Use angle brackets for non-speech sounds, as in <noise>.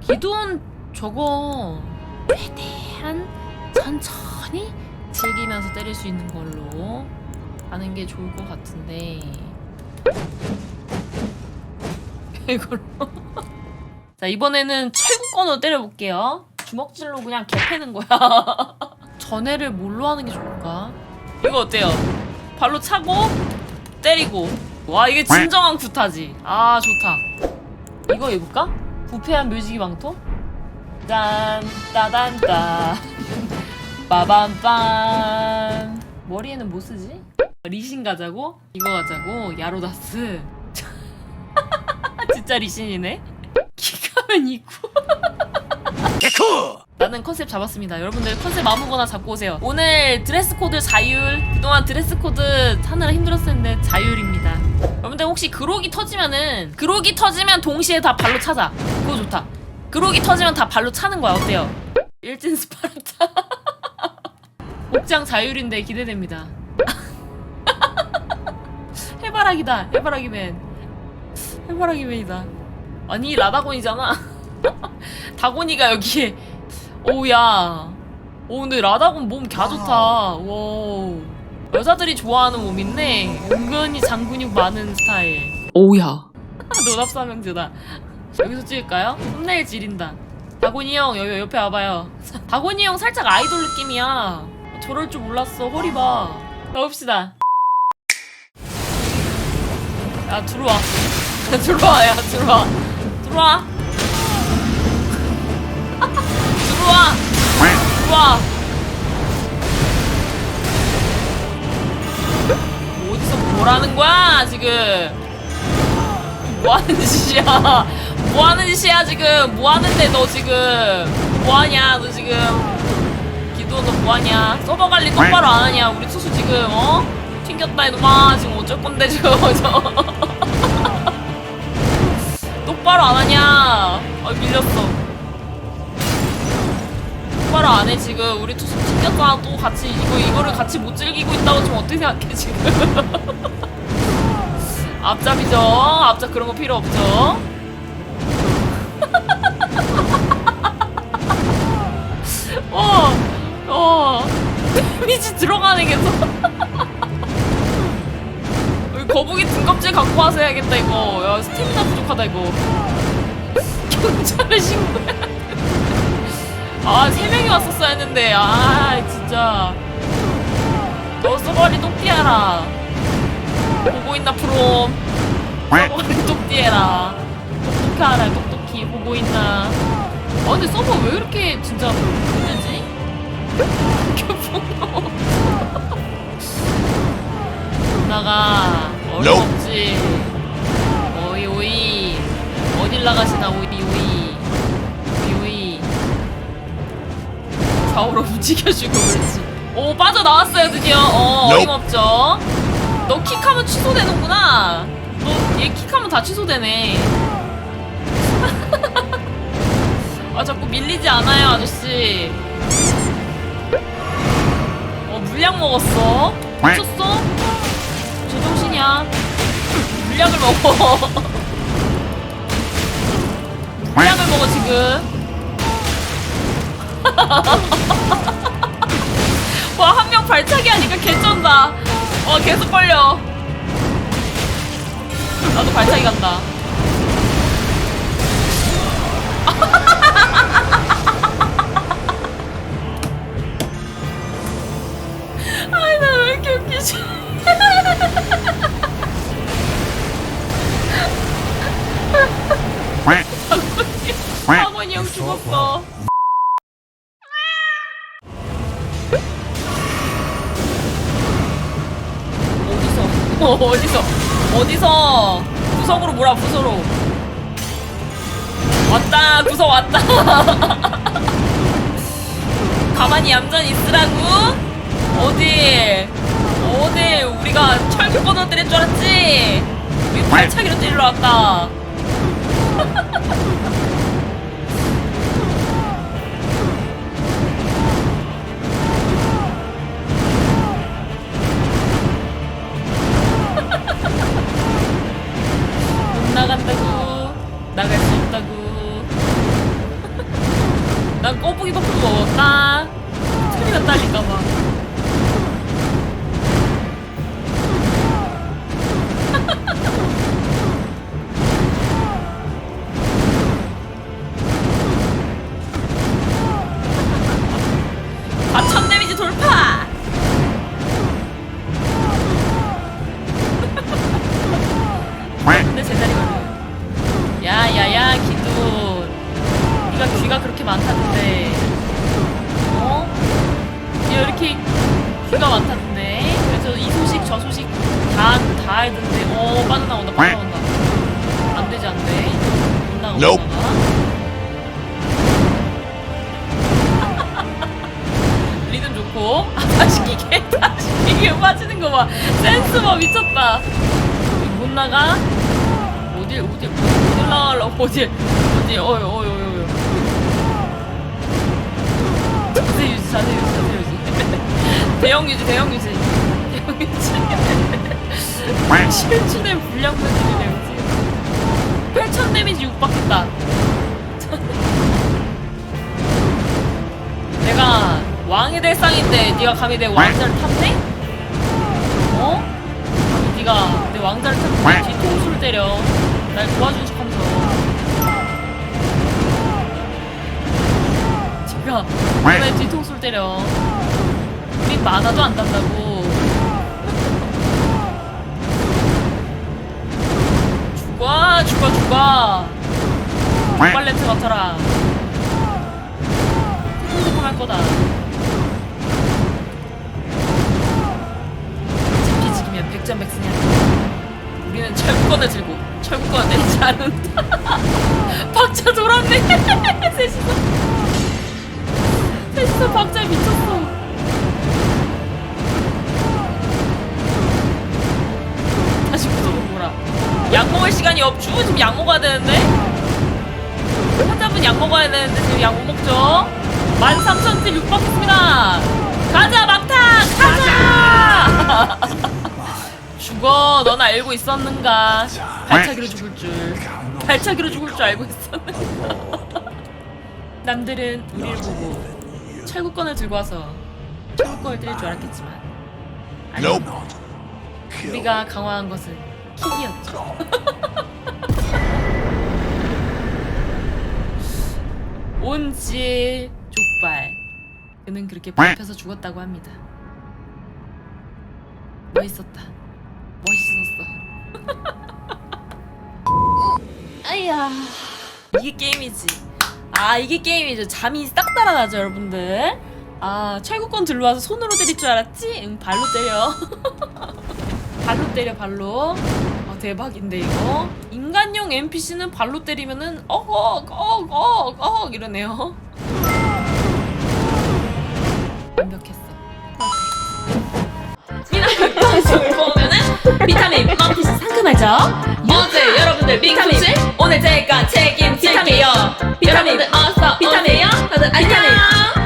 기돈 저거 최대한 천천히 즐기면서 때릴 수 있는 걸로 하는 게 좋을 것 같은데. <laughs> 이걸로. <laughs> 자 이번에는 최고권으로 때려볼게요. 주먹질로 그냥 개패는 거야. <laughs> 전해를 뭘로 하는 게 좋을까? 이거 어때요? 발로 차고 때리고. 와 이게 진정한 구타지. 아 좋다 이거 입을까? 부패한 묘지기 망토? 짠 따단따 빠밤빰 머리에는 뭐 쓰지? 리신 가자고? 이거 가자고? 야로다스 <laughs> 진짜 리신이네 키카면 있고 나는 컨셉 잡았습니다. 여러분들 컨셉 아무거나 잡고 오세요. 오늘 드레스 코드 자율. 그동안 드레스 코드 하느라 힘들었을 텐데 자율입니다. 여러분들 혹시 그록이 터지면은 그록이 터지면 동시에 다 발로 차자. 그거 좋다. 그록이 터지면 다 발로 차는 거야. 어때요? 일진 스파르타. <laughs> 옥장 자율인데 기대됩니다. <laughs> 해바라기다. 해바라기맨. 해바라기맨이다. 아니 라다곤이잖아. <laughs> 다곤이가 여기에 오우야. 오 근데 라다곤 몸갸 좋다. 와. 여자들이 좋아하는 몸인데 은근히 장근육 많은 스타일. 오우야. <laughs> 노답 사명제다. 여기서 찍을까요? 썸네일 지린다. 다곤이 형 여기 옆에 와봐요. <laughs> 다곤이 형 살짝 아이돌 느낌이야. 저럴 줄 몰랐어. 허리 봐. 가봅시다. 야 들어와. <laughs> 들어와 야 들어와. 들어와. 와. 뭐 어디서 뭐라는 거야 지금? 뭐 하는 짓이야? 뭐 하는 짓이야 지금? 뭐 하는데 너 지금? 뭐 하냐 너 지금? 기도 너 뭐 하냐? 서버 관리 똑바로 안 하냐? 우리 투수 지금 어? 튕겼다 이놈아 지금 어쩔 건데 지금 <laughs> 저 똑바로 안 하냐? 아 밀렸어. 똑바로 안 해 지금 우리 투수 튕겼잖아 또 같이 이거 이거를 같이 못 즐기고 있다고 좀 어떻게 생각해 지금? <laughs> 앞잡이죠. 앞잡 그런 거 필요 없죠. <laughs> 어, 어, <laughs> 데미지 들어가네 계속. 거북이 등껍질 갖고 와서 해야겠다 이거. 야 스태미나 부족하다 이거. 경찰에 신고해. 아, 세 명이 왔었어야 했는데, 아, 진짜. 너 써버리 똑띠해라. 보고 있나, 프롬. 써버리 똑띠해라. 똑똑하라, 똑똑히. 보고 있나. 아, 근데 서버 왜 이렇게 진짜 힘들지? <laughs> 나가. 어림없지. 오이, 오이. 어딜 나가시나, 오이. 오이, 좌우로 <laughs> 움직여주고 그렇지. 오 빠져나왔어요 드디어. 어. 어림없죠. 너 킥하면 취소되는구나. 너 얘 킥하면 다 취소되네. <laughs> 아 자꾸 밀리지 않아요 아저씨. 어 물약 먹었어? 미쳤어? 제정신이야. <laughs> 물약을 먹어. 물약을 먹어 지금. 발차기 하니까 개쩐다. 어, 계속 걸려. 나도 발차기 간다. <laughs> 어, 어디서? 어디서? 구석으로 몰아, 구석으로. 왔다, 구석 왔다. <laughs> 가만히 얌전히 있으라고? 어디? 어디? 우리가 철규권으로 때릴 줄 알았지? 우리 발차기로 때리러 왔다. 떡볶이 볶음 먹을까? 천이가 딸릴까봐. 많다던데. 어? 얘 이렇게 귀가 많다던데? 그래서 이 소식 저 소식 다, 다 알던데. 어 빠져나온다 빠져나온다. 안 되지 안돼. 못 나가 못. 나가 리듬 좋고. 아 다시 기계 다시 기계 빠지는 거봐. 센스 봐 미쳤다. 못 나가? 어딜 어딜 어딜 나가려고 어딜 어딜 어이 어이 유지 자세 유지 자세 유지 대형 유지 대형 유지. 대형 유지. <laughs> 실추된 불량 분들이네요 지금 8천 데미지 육박했다. <laughs> 내가 왕이 될 상인데 네가 감히 내 왕자를 탔네? 어? 감히 네가 내 왕자를 탔는데 뒤통수를 때려. 날 도와준 척하면서. 제가 내 뒤통수를 때려. 우린 많아도 안 단다고. 죽어 죽어 죽어. 빨 냄새 맡아라. 새콤새콤할 거다. 지키지기면 백전백승이야. 우리는 철구건을 들고 철구건을 내리지 않는다. 박자 돌았네. <laughs> 셋이서 셋이서 박자 미쳤어. 다시 구독을 보라 약 먹을 시간이 없죠? 지금 약 먹어야 되는데? 환자분 약 먹어야 되는데 지금 약 못 먹죠? 13,000딜 육박했습니다. 가자 막타! 가자! <laughs> 죽어. 넌 알고 있었는가? 발차기로 죽을 줄. 발차기로 죽을 줄 알고 있었는가? <laughs> 남들은 우리를 보고 철구건을 들고 와서 철구건을 때릴 줄 알았겠지만. 아니. 우리가 강화한 것은 킥이었죠. <laughs> 온지의 족발. 그는 그렇게 밟혀서 죽었다고 합니다. 멋있었다. 멋있었어. <laughs> 아이야 이게 게임이지 아 이게 게임이죠. 잠이 싹 달아나죠 여러분들. 아 철구권 들러와서 손으로 때릴 줄 알았지? 응 발로 때려. <laughs> 발로 때려 발로. 아 대박인데 이거. 인간용 NPC는 발로 때리면은 어걱어걱억 이러네요. 완벽했어. <laughs> 비타민 뻥을 먹으면은 비타민 뻥핏이 상큼하죠? 어제 여러분 들 비타민. 오늘 제가 책임질게요. 비타민. 어서 비타민. 다들 안녕